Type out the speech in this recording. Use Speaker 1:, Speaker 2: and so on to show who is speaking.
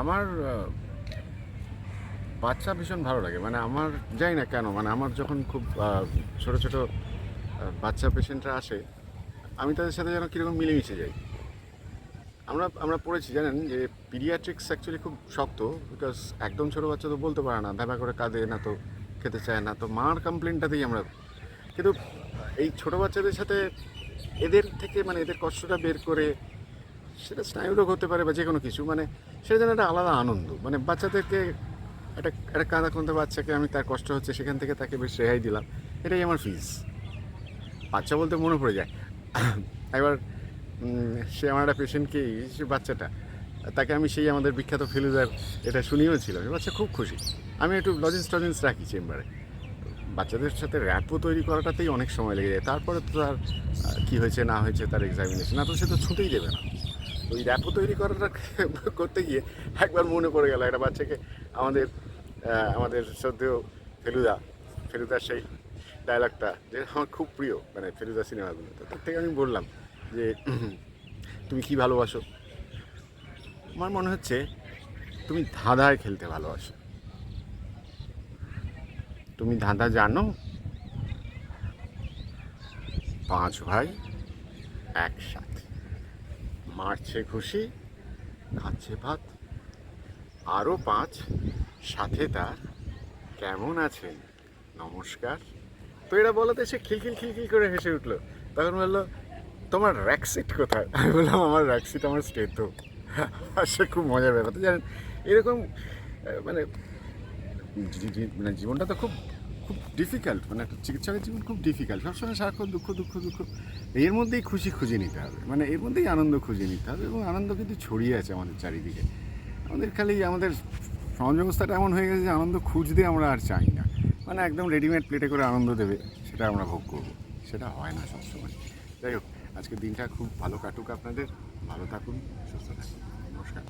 Speaker 1: আমার বাচ্চা ভীষণ ভালো লাগে। মানে আমার, জানি না কেন মানে আমার যখন খুব ছোট ছোট বাচ্চা পেশেন্টরা আসে, আমি তাদের সাথে যেন কীরকম মিলেমিশে যাই। আমরা আমরা পড়েছি, জানেন, যে পিডিয়াট্রিক্স অ্যাকচুয়ালি খুব শক্ত বিকজ একদম ছোটো বাচ্চা তো বলতে পারে না ভ্যাবা করে কাঁদে, না তো খেতে চায়, না তো মার কমপ্লেনটাতেই আমরা, কিন্তু এই ছোটো বাচ্চাদের সাথে এদের থেকে মানে এদের কষ্টটা বের করে সেটা স্নায়ুরোগ হতে পারে বা যে কোনো কিছু মানে সেটা যেন একটা আলাদা আনন্দ। মানে বাচ্চাদেরকে একটা একটা কাঁদা কাঁদা বাচ্চাকে আমি তার কষ্ট হচ্ছে, সেখান থেকে তাকে বেশ রেহাই দিলাম। এটাই আমার ফিজ বাচ্চা বলতে মনে পড়ে যায়। এবার সে আমার একটা পেশেন্টকেই সে বাচ্চাটা, তাকে আমি সেই আমাদের বিখ্যাত ফেলুদার এটা শুনিয়েছিলাম। বাচ্চা খুব খুশি। আমি একটু লজেন্স টজেন্স রাখি চেম্বারে। বাচ্চাদের সাথে র্যাপও তৈরি করাটাতেই অনেক সময় লেগে যায়। তারপরে তো তার কী হয়েছে, না হয়েছে তার এক্সামিনেশন না তো সে তো ছুটেই দেবে না। ওই র্যাপও তৈরি করাটা করতে গিয়ে একবার মনে পড়ে গেল একটা বাচ্চাকে আমাদের আমাদের শ্রদ্ধেয় ফেলুদা, ফেলুদার সেই ডায়লগটা যে আমার খুব প্রিয় মানে ফেলুদা সিনেমাগুলো। তো তার থেকে আমি বললাম যে, তুমি কি ভালোবাসো? আমার মনে হচ্ছে তুমি ধাঁধায় খেলতে ভালোবাসো। তুমি ধাঁধা জানো, পাঁচ ভাই একসাথে। মারছে খুশি খাচ্ছে ভাত। আরও পাঁচ, সাথে তার কেমন আছেন? নমস্কার। তো এরা বলাতে সে খিলখিল খিলখিল করে হেসে উঠল। তখন বলল, তোমার র্যাকসিট কোথায়? আমি বললাম, আমার র্যাকসিট আমার স্টেতো আর সে খুব মজার ব্যাপার। তো জানেন, এরকম মানে মানে জীবনটা তো খুব ডিফিকাল্ট মানে একটা চিকিৎসকের জীবন খুব ডিফিকাল্ট সবসময় সারাক্ষণ দুঃখ দুঃখ দুঃখ। এর মধ্যেই খুশি খুঁজে নিতে হবে। মানে এর মধ্যেই আনন্দ খুঁজে নিতে হবে এবং আনন্দ কিন্তু ছড়িয়ে আছে আমাদের চারিদিকে। আমাদের খালি আমাদের সমাজ ব্যবস্থাটা এমন হয়ে গেছে যে আনন্দ খুঁজতে আমরা আর চাই না। মানে একদম রেডিমেড প্লেটে করে আনন্দ দেবে, সেটা আমরা ভোগ করব। সেটা হয় না সবসময়। যাই হোক, আজকের দিনটা খুব ভালো কাটুক আপনাদের। ভালো থাকুন, সুস্থ থাকুন। নমস্কার।